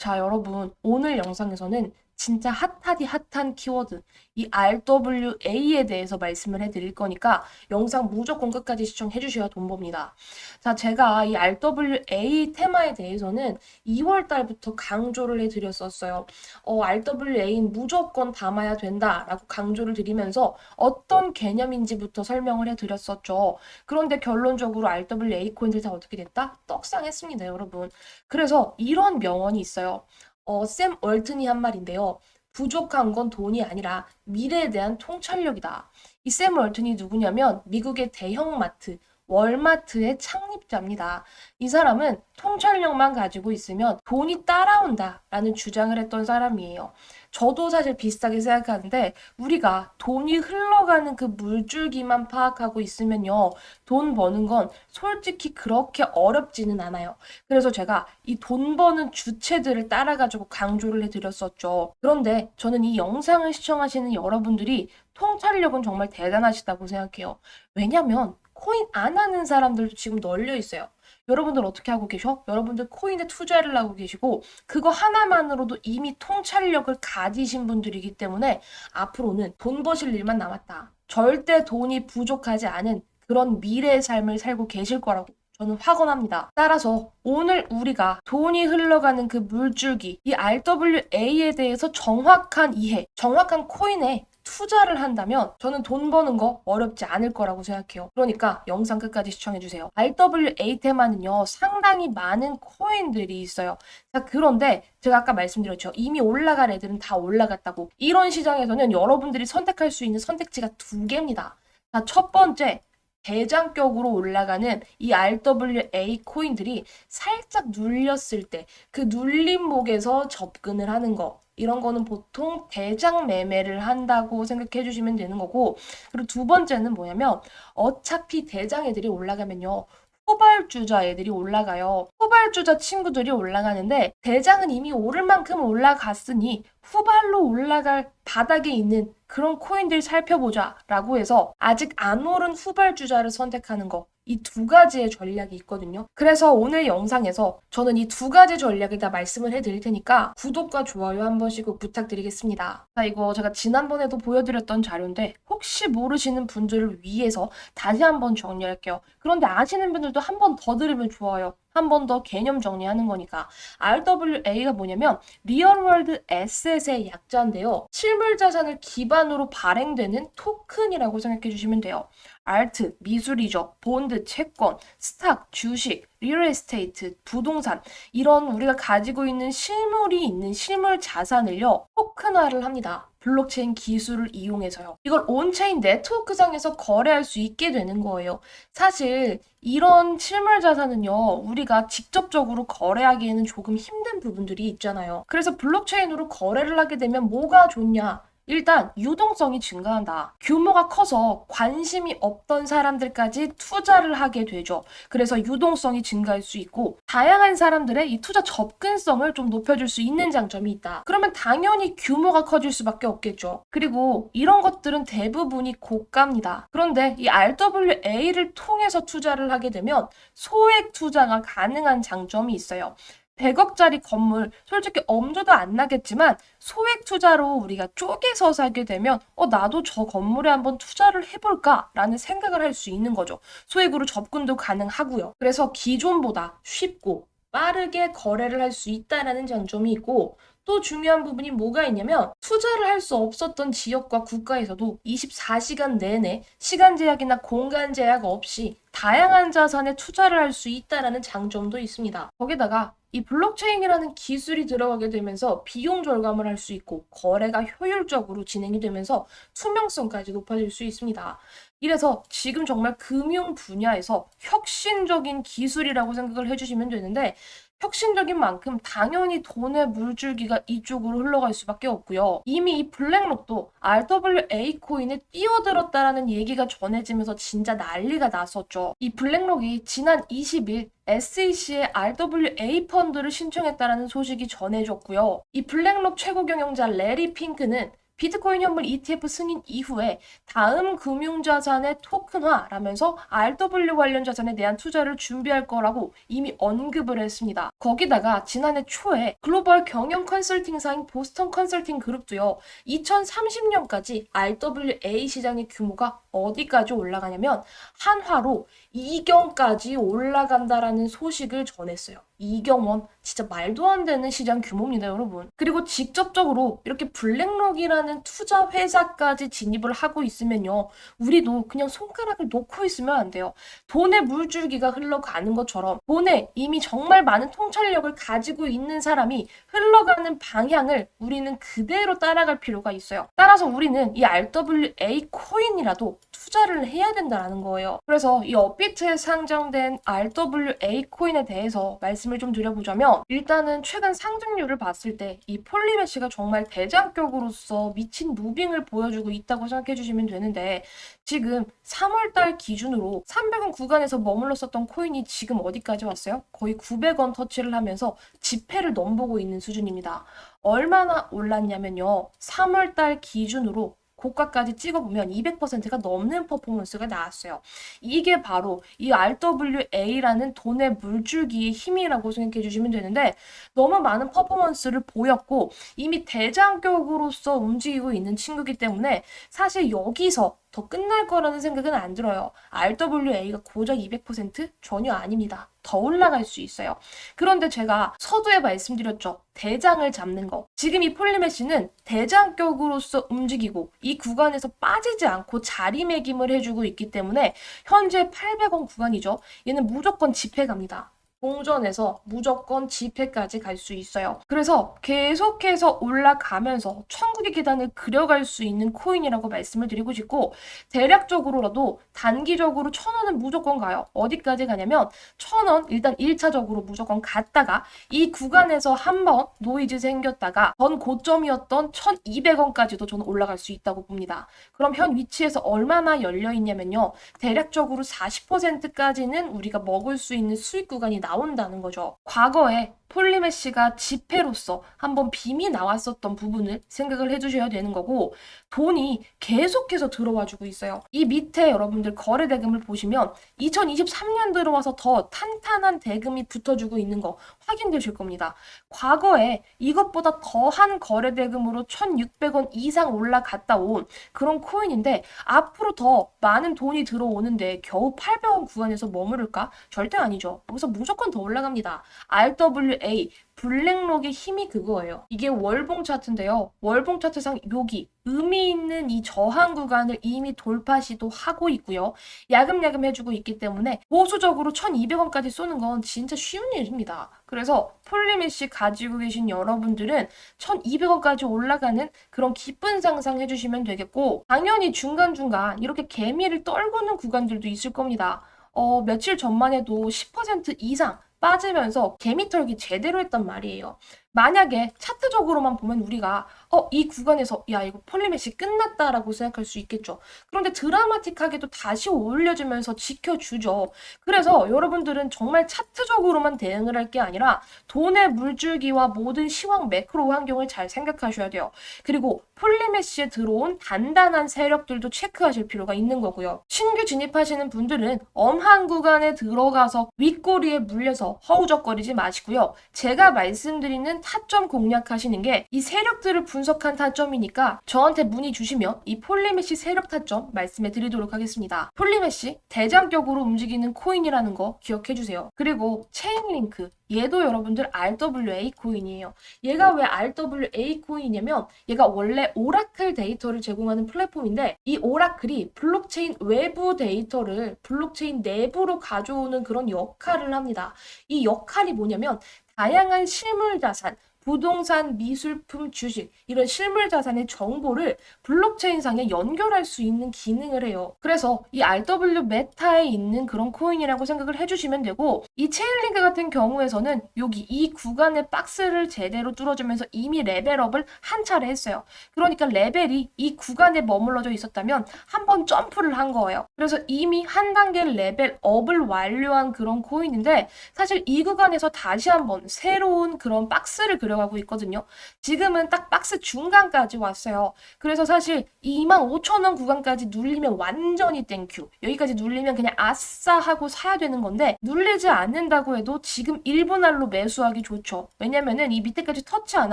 자, 여러분, 오늘 영상에서는 진짜 핫하디 핫한 키워드, 이 RWA에 대해서 말씀을 해드릴 거니까 영상 무조건 끝까지 시청해 주셔야 돈 법니다. 자, 제가 이 RWA 테마에 대해서는 2월 달부터 강조를 해드렸었어요. 어, RWA는 무조건 담아야 된다라고 강조를 드리면서 어떤 개념인지부터 설명을 해드렸었죠. 그런데 결론적으로 RWA 코인들 다 어떻게 됐다? 떡상했습니다, 여러분. 그래서 이런 명언이 있어요. 어, 샘 월튼이 한 말인데요. 부족한 건 돈이 아니라 미래에 대한 통찰력이다. 이 샘 월튼이 누구냐면 미국의 대형 마트, 월마트의 창립자입니다. 이 사람은 통찰력만 가지고 있으면 돈이 따라온다라는 주장을 했던 사람이에요. 저도 사실 비슷하게 생각하는데 우리가 돈이 흘러가는 그 물줄기만 파악하고 있으면요. 돈 버는 건 솔직히 그렇게 어렵지는 않아요. 그래서 제가 이 돈 버는 주체들을 따라가지고 강조를 해드렸었죠. 그런데 저는 이 영상을 시청하시는 여러분들이 통찰력은 정말 대단하시다고 생각해요. 왜냐면 코인 안 하는 사람들도 지금 널려 있어요. 여러분들 어떻게 하고 계셔? 여러분들 코인에 투자를 하고 계시고 그거 하나만으로도 이미 통찰력을 가지신 분들이기 때문에 앞으로는 돈 버실 일만 남았다. 절대 돈이 부족하지 않은 그런 미래의 삶을 살고 계실 거라고 저는 확언합니다. 따라서 오늘 우리가 돈이 흘러가는 그 물줄기, 이 RWA에 대해서 정확한 이해, 정확한 코인에 투자를 한다면 저는 돈 버는 거 어렵지 않을 거라고 생각해요. 그러니까 영상 끝까지 시청해주세요. RWA 테마는요, 상당히 많은 코인들이 있어요. 자, 그런데 제가 아까 말씀드렸죠. 이미 올라갈 애들은 다 올라갔다고. 이런 시장에서는 여러분들이 선택할 수 있는 선택지가 두 개입니다. 자, 첫 번째, 대장격으로 올라가는 이 RWA 코인들이 살짝 눌렸을 때 그 눌림목에서 접근을 하는 거. 이런 거는 보통 대장 매매를 한다고 생각해 주시면 되는 거고, 그리고 두 번째는 뭐냐면, 어차피 대장 애들이 올라가면요. 후발주자 애들이 올라가요. 후발주자 친구들이 올라가는데, 대장은 이미 오를 만큼 올라갔으니, 후발로 올라갈 바닥에 있는 그런 코인들 살펴보자 라고 해서 아직 안 오른 후발주자를 선택하는 거. 이 두 가지의 전략이 있거든요. 그래서 오늘 영상에서 저는 이 두 가지 전략을 다 말씀을 해드릴 테니까 구독과 좋아요 한 번씩 꼭 부탁드리겠습니다. 자, 이거 제가 지난번에도 보여드렸던 자료인데 혹시 모르시는 분들을 위해서 다시 한번 정리할게요. 그런데 아시는 분들도 한 번 더 들으면 좋아요. 한 번 더 개념 정리하는 거니까 RWA가 뭐냐면 리얼월드 에셋의 약자인데요. 실물 자산을 기반으로 발행되는 토큰이라고 생각해 주시면 돼요. 아트, 미술이죠. 본드, 채권, 스탁, 주식, 리얼에스테이트, 부동산 이런 우리가 가지고 있는 실물이 있는 실물 자산을요. 토큰화를 합니다. 블록체인 기술을 이용해서요. 이걸 온체인 네트워크상에서 거래할 수 있게 되는 거예요. 사실 이런 실물 자산은요, 우리가 직접적으로 거래하기에는 조금 힘든 부분들이 있잖아요. 그래서 블록체인으로 거래를 하게 되면 뭐가 좋냐? 일단 유동성이 증가한다. 규모가 커서 관심이 없던 사람들까지 투자를 하게 되죠. 그래서 유동성이 증가할 수 있고 다양한 사람들의 이 투자 접근성을 좀 높여줄 수 있는 장점이 있다. 그러면 당연히 규모가 커질 수밖에 없겠죠. 그리고 이런 것들은 대부분이 고가입니다. 그런데 이 RWA를 통해서 투자를 하게 되면 소액 투자가 가능한 장점이 있어요. 100억짜리 건물 솔직히 엄두도 안 나겠지만 소액 투자로 우리가 쪼개서 사게 되면 어 나도 저 건물에 한번 투자를 해볼까라는 생각을 할 수 있는 거죠. 소액으로 접근도 가능하고요. 그래서 기존보다 쉽고 빠르게 거래를 할 수 있다라는 장점이 있고 또 중요한 부분이 뭐가 있냐면 투자를 할 수 없었던 지역과 국가에서도 24시간 내내 시간 제약이나 공간 제약 없이 다양한 자산에 투자를 할 수 있다라는 장점도 있습니다. 거기다가 이 블록체인이라는 기술이 들어가게 되면서 비용 절감을 할 수 있고 거래가 효율적으로 진행이 되면서 투명성까지 높아질 수 있습니다. 이래서 지금 정말 금융 분야에서 혁신적인 기술이라고 생각을 해주시면 되는데 혁신적인 만큼 당연히 돈의 물줄기가 이쪽으로 흘러갈 수밖에 없고요. 이미 이 블랙록도 RWA 코인에 뛰어들었다라는 얘기가 전해지면서 진짜 난리가 났었죠. 이 블랙록이 지난 20일 SEC의 RWA 펀드를 신청했다라는 소식이 전해졌고요. 이 블랙록 최고 경영자 레리 핑크는 비트코인 현물 ETF 승인 이후에 다음 금융자산의 토큰화라면서 RW 관련 자산에 대한 투자를 준비할 거라고 이미 언급을 했습니다. 거기다가 지난해 초에 글로벌 경영 컨설팅사인 보스턴 컨설팅 그룹도요. 2030년까지 RWA 시장의 규모가 어디까지 올라가냐면 한화로 2경까지 올라간다라는 소식을 전했어요. 이경원 진짜 말도 안 되는 시장 규모입니다, 여러분. 그리고 직접적으로 이렇게 블랙록이라는 투자 회사까지 진입을 하고 있으면요. 우리도 그냥 손가락을 놓고 있으면 안 돼요. 돈의 물줄기가 흘러가는 것처럼 돈에 이미 정말 많은 통찰력을 가지고 있는 사람이 흘러가는 방향을 우리는 그대로 따라갈 필요가 있어요. 따라서 우리는 이 RWA 코인이라도 투자를 해야 된다는 거예요. 그래서 이 업비트에 상장된 RWA 코인에 대해서 말씀을 좀 드려보자면 일단은 최근 상승률을 봤을 때 이 폴리메시가 정말 대장격으로서 미친 무빙을 보여주고 있다고 생각해 주시면 되는데 지금 3월달 기준으로 300원 구간에서 머물렀었던 코인이 지금 어디까지 왔어요? 거의 900원 터치를 하면서 지폐를 넘보고 있는 수준입니다. 얼마나 올랐냐면요. 3월달 기준으로 고가까지 찍어보면 200%가 넘는 퍼포먼스가 나왔어요. 이게 바로 이 RWA라는 돈의 물줄기의 힘이라고 생각해 주시면 되는데 너무 많은 퍼포먼스를 보였고 이미 대장격으로서 움직이고 있는 친구기 때문에 사실 여기서 더 끝날 거라는 생각은 안 들어요. RWA가 고작 200% 전혀 아닙니다. 더 올라갈 수 있어요. 그런데 제가 서두에 말씀드렸죠. 대장을 잡는 거. 지금 이 폴리메시는 대장격으로서 움직이고 이 구간에서 빠지지 않고 자리매김을 해주고 있기 때문에 현재 800원 구간이죠. 얘는 무조건 집회 갑니다. 동전에서 무조건 지폐까지 갈 수 있어요. 그래서 계속해서 올라가면서 천국의 계단을 그려갈 수 있는 코인이라고 말씀을 드리고 싶고 대략적으로라도 단기적으로 천 원은 무조건 가요. 어디까지 가냐면 천 원 일단 1차적으로 무조건 갔다가 이 구간에서 한번 노이즈 생겼다가 전 고점이었던 1200원까지도 저는 올라갈 수 있다고 봅니다. 그럼 현 위치에서 얼마나 열려 있냐면요. 대략적으로 40%까지는 우리가 먹을 수 있는 수익 구간이 나 온다는 거죠. 과거에 폴리메시가 지폐로서 한번 빔이 나왔었던 부분을 생각을 해주셔야 되는 거고 돈이 계속해서 들어와 주고 있어요. 이 밑에 여러분들 거래 대금을 보시면 2023년 들어와서 더 탄탄한 대금이 붙어주고 있는 거 확인되실 겁니다. 과거에 이것보다 더한 거래 대금으로 1,600원 이상 올라갔다 온 그런 코인인데 앞으로 더 많은 돈이 들어오는데 겨우 800원 구간에서 머무를까? 절대 아니죠. 여기서 무조건 더 올라갑니다. RW A 블랙록의 힘이 그거예요. 이게 월봉 차트인데요. 월봉 차트상 여기 의미 있는 이 저항 구간을 이미 돌파 시도하고 있고요. 야금야금 해주고 있기 때문에 보수적으로 1200원까지 쏘는 건 진짜 쉬운 일입니다. 그래서 폴리메시 가지고 계신 여러분들은 1200원까지 올라가는 그런 기쁜 상상 해주시면 되겠고 당연히 중간중간 이렇게 개미를 떨구는 구간들도 있을 겁니다. 어, 며칠 전만 해도 10% 이상 빠지면서 개미털기 제대로 했단 말이에요. 만약에 차트적으로만 보면 우리가 어, 이 구간에서 야, 이거 폴리메시 끝났다라고 생각할 수 있겠죠. 그런데 드라마틱하게도 다시 올려주면서 지켜주죠. 그래서 여러분들은 정말 차트적으로만 대응을 할 게 아니라 돈의 물줄기와 모든 시황 매크로 환경을 잘 생각하셔야 돼요. 그리고 폴리메시에 들어온 단단한 세력들도 체크하실 필요가 있는 거고요. 신규 진입하시는 분들은 엄한 구간에 들어가서 윗꼬리에 물려서 허우적거리지 마시고요. 제가 말씀드리는 타점 공략하시는 게 이 세력들을 분석한 타점이니까 저한테 문의 주시면 이 폴리메시 세력 타점 말씀해 드리도록 하겠습니다. 폴리메시 대장격으로 움직이는 코인이라는 거 기억해 주세요. 그리고 체인링크 얘도 여러분들 RWA 코인이에요. 얘가 왜 RWA 코인이냐면 얘가 원래 오라클 데이터를 제공하는 플랫폼인데 이 오라클이 블록체인 외부 데이터를 블록체인 내부로 가져오는 그런 역할을 합니다. 이 역할이 뭐냐면 다양한 실물 자산, 부동산, 미술품, 주식 이런 실물 자산의 정보를 블록체인상에 연결할 수 있는 기능을 해요. 그래서 이 RW 메타에 있는 그런 코인이라고 생각을 해주시면 되고 이 체인링크 같은 경우에서는 여기 이 구간의 박스를 제대로 뚫어주면서 이미 레벨업을 한 차례 했어요. 그러니까 레벨이 이 구간에 머물러져 있었다면 한 번 점프를 한 거예요. 그래서 이미 한 단계 레벨업을 완료한 그런 코인인데 사실 이 구간에서 다시 한번 새로운 그런 박스를 그려 그려가고 있거든요. 지금은 딱 박스 중간까지 왔어요. 그래서 사실 25,000원 구간까지 눌리면 완전히 땡큐. 여기까지 눌리면 그냥 아싸 하고 사야 되는 건데 눌리지 않는다고 해도 지금 1분 할로 매수하기 좋죠. 왜냐면은 이 밑에까지 터치 안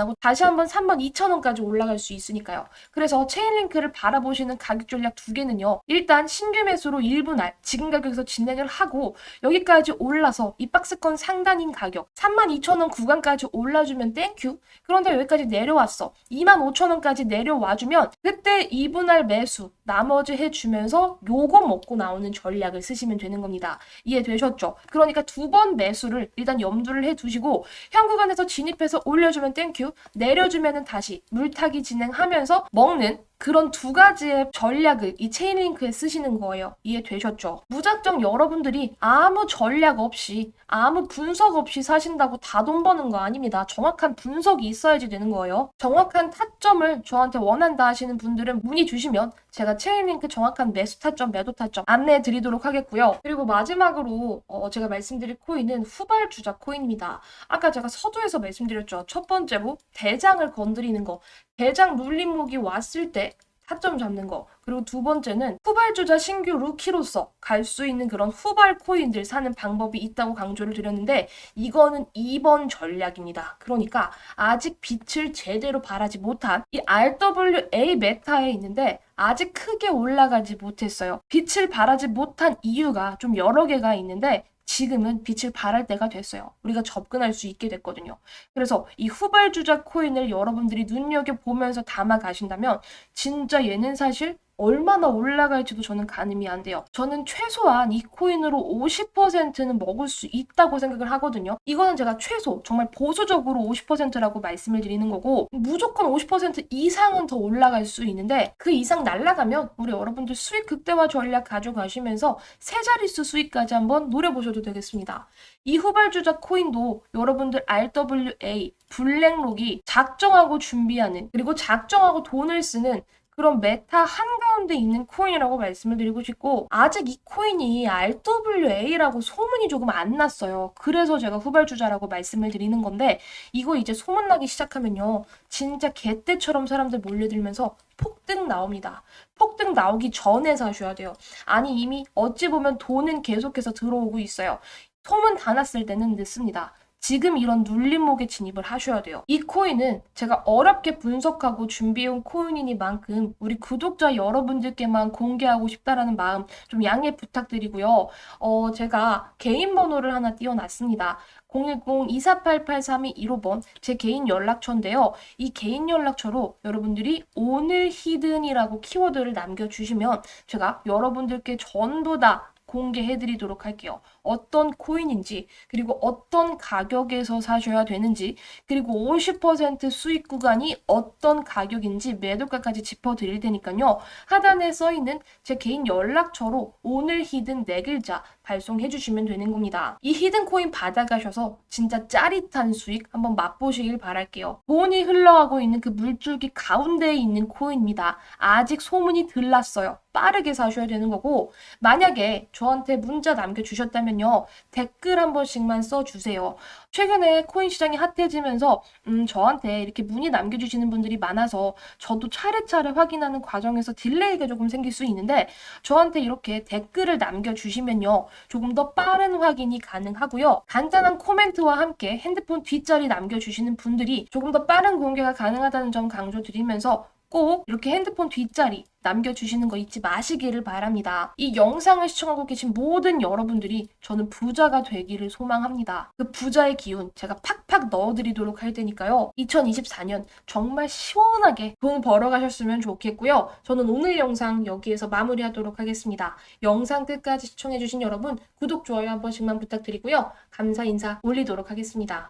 하고 다시 한번 32,000원까지 올라갈 수 있으니까요. 그래서 체인링크를 바라보시는 가격 전략 두 개는요. 일단 신규 매수로 1분할 지금 가격에서 진행을 하고 여기까지 올라서 이 박스권 상단인 가격 32,000원 구간까지 올라주면 땡 큐. 그런데 여기까지 내려왔어. 25,000원까지 내려와주면 그때 2분할 매수 나머지 해주면서 요거 먹고 나오는 전략을 쓰시면 되는 겁니다. 이해되셨죠? 그러니까 두 번 매수를 일단 염두를 해두시고 현 구간에서 진입해서 올려주면 땡큐 내려주면은 다시 물타기 진행하면서 먹는 그런 두 가지의 전략을 이 체인링크에 쓰시는 거예요. 이해되셨죠? 무작정 여러분들이 아무 전략 없이 아무 분석 없이 사신다고 다 돈 버는 거 아닙니다. 정확한 분석이 있어야지 되는 거예요. 정확한 타점을 저한테 원한다 하시는 분들은 문의 주시면 제가 체인링크 정확한 매수 타점, 매도 타점 안내해 드리도록 하겠고요. 그리고 마지막으로 어, 제가 말씀드릴 코인은 후발 주자 코인입니다. 아까 제가 서두에서 말씀드렸죠. 첫 번째로 대장을 건드리는 거. 대장 눌림목이 왔을 때 타점 잡는 거. 그리고 두 번째는 후발주자 신규 루키로서 갈 수 있는 그런 후발 코인들 사는 방법이 있다고 강조를 드렸는데 이거는 2번 전략입니다. 그러니까 아직 빛을 제대로 발하지 못한 이 RWA 메타에 있는데 아직 크게 올라가지 못했어요. 빛을 발하지 못한 이유가 좀 여러 개가 있는데 지금은 빛을 발할 때가 됐어요. 우리가 접근할 수 있게 됐거든요. 그래서 이 후발주자 코인을 여러분들이 눈여겨보면서 담아 가신다면 진짜 얘는 사실 얼마나 올라갈지도 저는 가늠이 안 돼요. 저는 최소한 이 코인으로 50%는 먹을 수 있다고 생각을 하거든요. 이거는 제가 최소, 정말 보수적으로 50%라고 말씀을 드리는 거고, 무조건 50% 이상은 더 올라갈 수 있는데, 그 이상 날라가면 우리 여러분들 수익 극대화 전략 가져가시면서 세 자릿수 수익까지 한번 노려보셔도 되겠습니다. 이 후발주자 코인도 여러분들 RWA, 블랙록이 작정하고 준비하는, 그리고 작정하고 돈을 쓰는 그런 메타 한가운데 있는 코인이라고 말씀을 드리고 싶고 아직 이 코인이 RWA라고 소문이 조금 안 났어요. 그래서 제가 후발주자라고 말씀을 드리는 건데 이거 이제 소문나기 시작하면요. 진짜 개떼처럼 사람들 몰려들면서 폭등 나옵니다. 폭등 나오기 전에 사셔야 돼요. 아니 이미 어찌 보면 돈은 계속해서 들어오고 있어요. 소문 다 났을 때는 늦습니다. 지금 이런 눌림목에 진입을 하셔야 돼요. 이 코인은 제가 어렵게 분석하고 준비해온 코인이니만큼 우리 구독자 여러분들께만 공개하고 싶다라는 마음 좀 양해 부탁드리고요. 어, 제가 개인 번호를 하나 띄워놨습니다. 010-2488-3215번 제 개인 연락처인데요. 이 개인 연락처로 여러분들이 오늘 히든이라고 키워드를 남겨주시면 제가 여러분들께 전부 다 공개해드리도록 할게요. 어떤 코인인지, 그리고 어떤 가격에서 사셔야 되는지, 그리고 50% 수익 구간이 어떤 가격인지 매도가까지 짚어드릴 테니까요. 하단에 써있는 제 개인 연락처로 오늘 히든 네 글자 발송해 주시면 되는 겁니다. 이 히든 코인 받아가셔서 진짜 짜릿한 수익 한번 맛보시길 바랄게요. 돈이 흘러가고 있는 그 물줄기 가운데에 있는 코인입니다. 아직 소문이 들 났어요. 빠르게 사셔야 되는 거고 만약에 저한테 문자 남겨주셨다면요 댓글 한 번씩만 써주세요. 최근에 코인 시장이 핫해지면서 음, 저한테 이렇게 문의 남겨주시는 분들이 많아서 저도 차례차례 확인하는 과정에서 딜레이가 조금 생길 수 있는데 저한테 이렇게 댓글을 남겨주시면요 조금 더 빠른 확인이 가능하고요. 간단한 코멘트와 함께 핸드폰 뒷자리 남겨주시는 분들이 조금 더 빠른 공개가 가능하다는 점 강조드리면서 꼭 이렇게 핸드폰 뒷자리 남겨주시는 거 잊지 마시기를 바랍니다. 이 영상을 시청하고 계신 모든 여러분들이 저는 부자가 되기를 소망합니다. 그 부자의 기운 제가 팍팍 넣어드리도록 할 테니까요. 2024년 정말 시원하게 돈 벌어가셨으면 좋겠고요. 저는 오늘 영상 여기에서 마무리하도록 하겠습니다. 영상 끝까지 시청해주신 여러분 구독, 좋아요 한 번씩만 부탁드리고요. 감사 인사 올리도록 하겠습니다.